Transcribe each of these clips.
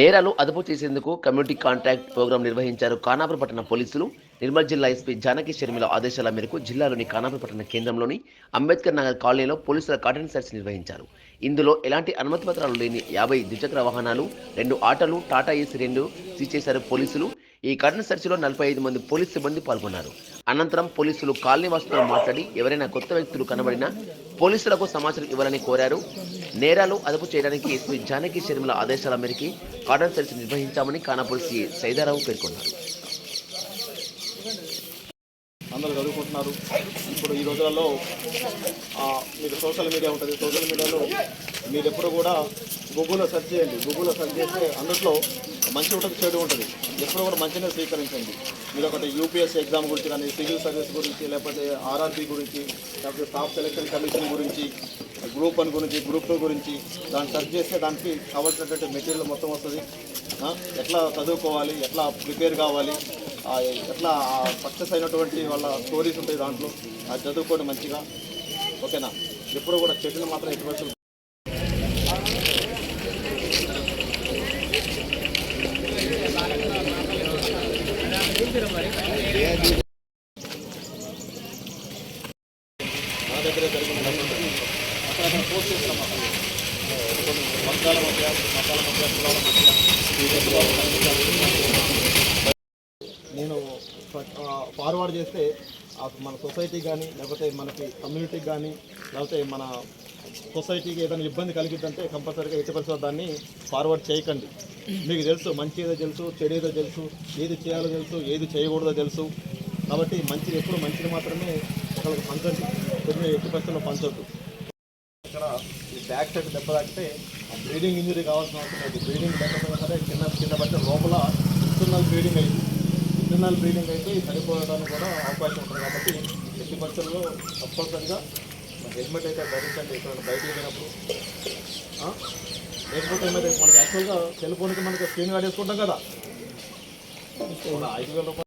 నేరాలు అదుపు చేసేందుకు కమ్యూనిటీ కాంట్రాక్ట్ ప్రోగ్రాం నిర్వహించారు కానాపుర పట్టణ పోలీసులు. నిర్మల్ జిల్లా ఎస్పీ జానకి షర్మిల ఆదేశాల మేరకు జిల్లాలోని కానాపుర పట్టణ కేంద్రంలోని అంబేద్కర్ నగర్ కాలనీలో పోలీసుల కాటన్ సెర్చ్ నిర్వహించారు. ఇందులో ఎలాంటి అనుమతి పత్రాలు లేని యాభై ద్విచక్ర వాహనాలు రెండు ఆటోలు టాటా ఏసీ రెండు సీజ్ చేశారు పోలీసులు. ఈ కఠిన సర్చిలో నలభై ఐదు మంది పోలీసు సిబ్బంది పాల్గొన్నారు. అనంతరం పోలీసులు కాలనీవాసులతో మాట్లాడి ఎవరైనా కొత్త వ్యక్తులు కనబడినా పోలీసులకు సమాచారం ఇవ్వాలని కోరారు. నేరాలు అదుపు చేయడానికి ఎస్పీ జానకి శర్మల ఆదేశాల మేరకు కాటన్ సెర్చ్ నిర్వహించామని ఖానాపూర్ సైదారావు పేర్కొన్నారు. అందరూ చదువుకుంటున్నారు. ఇప్పుడు ఈ రోజులలో మీరు మీకు సోషల్ మీడియా ఉంటుంది. సోషల్ మీడియాలో మీరు ఎప్పుడు కూడా గూగుల్లో సెర్చ్ చేయండి. గూగుల్లో సెర్చ్ చేస్తే అందులో మంచి ఉంటుంది చెడు ఉంటుంది. ఎప్పుడు కూడా మంచిగా స్వీకరించండి. మీరు ఒకటి యూపీఎస్సీ ఎగ్జామ్ గురించి కానీ సివిల్ సర్వీస్ గురించి లేకపోతే ఆర్ఆర్బీ గురించి లేకపోతే స్టాఫ్ సెలక్షన్ కమిషన్ గురించి గ్రూప్ వన్ గురించి గ్రూప్ టూ గురించి దాన్ని సెర్చ్ చేస్తే దానికి కావాల్సినటువంటి మెటీరియల్ మొత్తం వస్తుంది. ఎట్లా చదువుకోవాలి ఎట్లా ప్రిపేర్ కావాలి ఆ, ఎట్లా సక్సెస్ అయినటువంటి వాళ్ళ స్టోరీస్ ఉంటాయి దాంట్లో. అది చదువుకోండి మంచిగా. ఓకేనా? ఎప్పుడు కూడా చెట్లు మాత్రం ఎటువంటి దగ్గరే జరిగింది అక్కడ అక్కడ పోస్ట్ చేస్తున్నాం అక్కడ కొన్ని వర్గాల మధ్య మతాల మధ్య కులాల మధ్య నేను ఫార్వర్డ్ చేస్తే మన సొసైటీ కానీ లేకపోతే మనకి కమ్యూనిటీకి కానీ లేకపోతే మన సొసైటీకి ఏదైనా ఇబ్బంది కలిగిద్దంటే కంపల్సరీగా ఎట్టి పరిస్థితుల్లో దాన్ని ఫార్వర్డ్ చేయకండి. మీకు తెలుసు మంచి ఏదో తెలుసు చెడు ఏదో తెలుసు ఏది చేయాలో తెలుసు ఏది చేయకూడదో తెలుసు. కాబట్టి మంచిది ఎప్పుడు మంచిది మాత్రమే ఒకరికి పంచండి. కొన్ని ఎట్టి పరిస్థితుల్లో పంచొద్దు. ఇక్కడ ఈ బ్యాక్ సైడ్ దెబ్బ తాకితే బ్లీడింగ్ ఇంజరీ కావాల్సిన అవసరం లేదు. బ్లీడింగ్ లేకపోయినా సరే కింద కింద పడితే లోపల ఇంటర్నల్ బ్లీడింగ్ అయింది ఇంటర్నల్ బ్లీడింగ్ అయితే సరిపోవడానికి కూడా అవకాశం ఉంటుంది. కాబట్టి ఎట్టి పరిస్థితుల్లో తప్పనిసరిగా హెల్మెట్ అయితే ధరించండి ఎక్కడైనా బయటికి వెళ్ళినప్పుడు. ఆ? లేకపోతే ఏమైతే మనకి యాక్చువల్గా సెల్ ఫోన్కి మనకి స్క్రీన్ గార్డ్ వేసుకుంటాం కదా. ఐదు వేల రూపాయలు.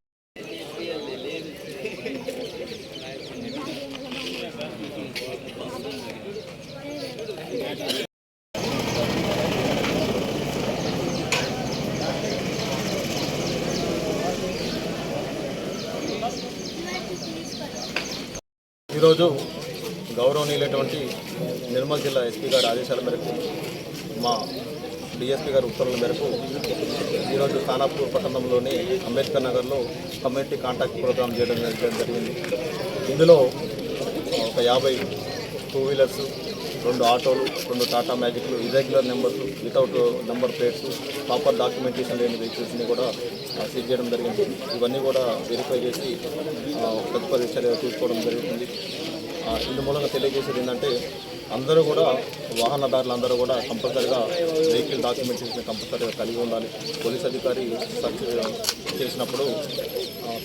ఈరోజు గౌరవనీయులైనటువంటి నిర్మల్ జిల్లా ఎస్పీ గారి ఆదేశాల మేరకు మా డిఎస్పీ గారి ఉత్తర్వుల మేరకు ఈరోజు ఖానాపూర్ పట్టణంలోని అంబేద్కర్ నగర్లో కమ్యూనిటీ కాంటాక్ట్ ప్రోగ్రామ్ చేయడం జరిగింది. ఇందులో ఒక యాభై టూ వీలర్స్ రెండు ఆటోలు రెండు Tata మ్యాజిక్లు irregular numbers without number plates proper documentation లేని వెహికల్స్ని కూడా సీజ్ చేయడం జరిగింది. ఇవన్నీ కూడా వెరిఫై చేసి తదుపరి చర్య తీసుకోవడం జరుగుతుంది. ఇందు మూలంగా తెలియజేసేది ఏంటంటే అందరూ కూడా వాహనదారులు అందరూ కూడా కంపల్సరీగా వెహికల్ డాక్యుమెంటేషన్ కంపల్సరీగా కలిగి ఉండాలి. పోలీస్ అధికారి సర్చ్ చేసినప్పుడు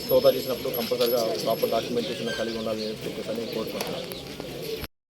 సోదా చేసినప్పుడు కంపల్సరీగా ప్రాపర్ డాక్యుమెంటేషన్ కలిగి ఉండాలని చెప్పేసి అని కోరుకుంటున్నాను.